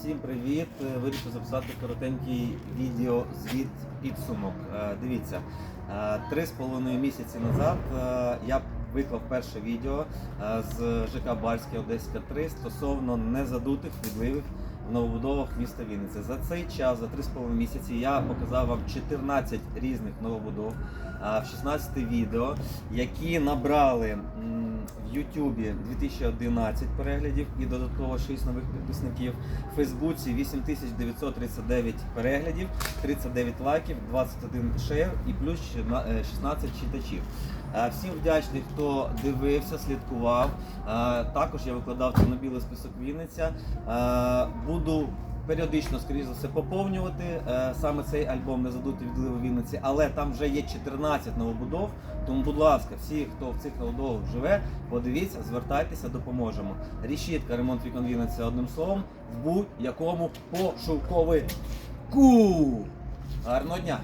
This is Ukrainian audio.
Всім привіт! Е, Вирішив записати коротенький відео звіт підсумок. Е, Дивіться, е, три з половиною місяці назад я виклав перше відео з ЖК Бальське Одеська 3 стосовно незадутих відливих в новобудовах міста Вінниця. За цей час, за три з половиною місяці, я показав вам 14 різних новобудов в 16 відео, які набрали Ютубі 2011 переглядів і додатково 6 нових підписників. В Фейсбуці 8939 переглядів, 39 лайків, 21 шер і плюс ще на- е, 16 читачів. Е, Всім вдячний, хто дивився, слідкував. Е, Також я викладав це на білий список Вінниця. Буду періодично, скоріш за все, поповнювати е, саме цей альбом не задути відливи Вінниці, але там вже є 14 новобудов. Тому, будь ласка, всі, хто в цих новобудовах живе, подивіться, звертайтеся, допоможемо. Рішітка, ремонт вікон Вінниці одним словом в будь-якому пошуковику. Гарного дня!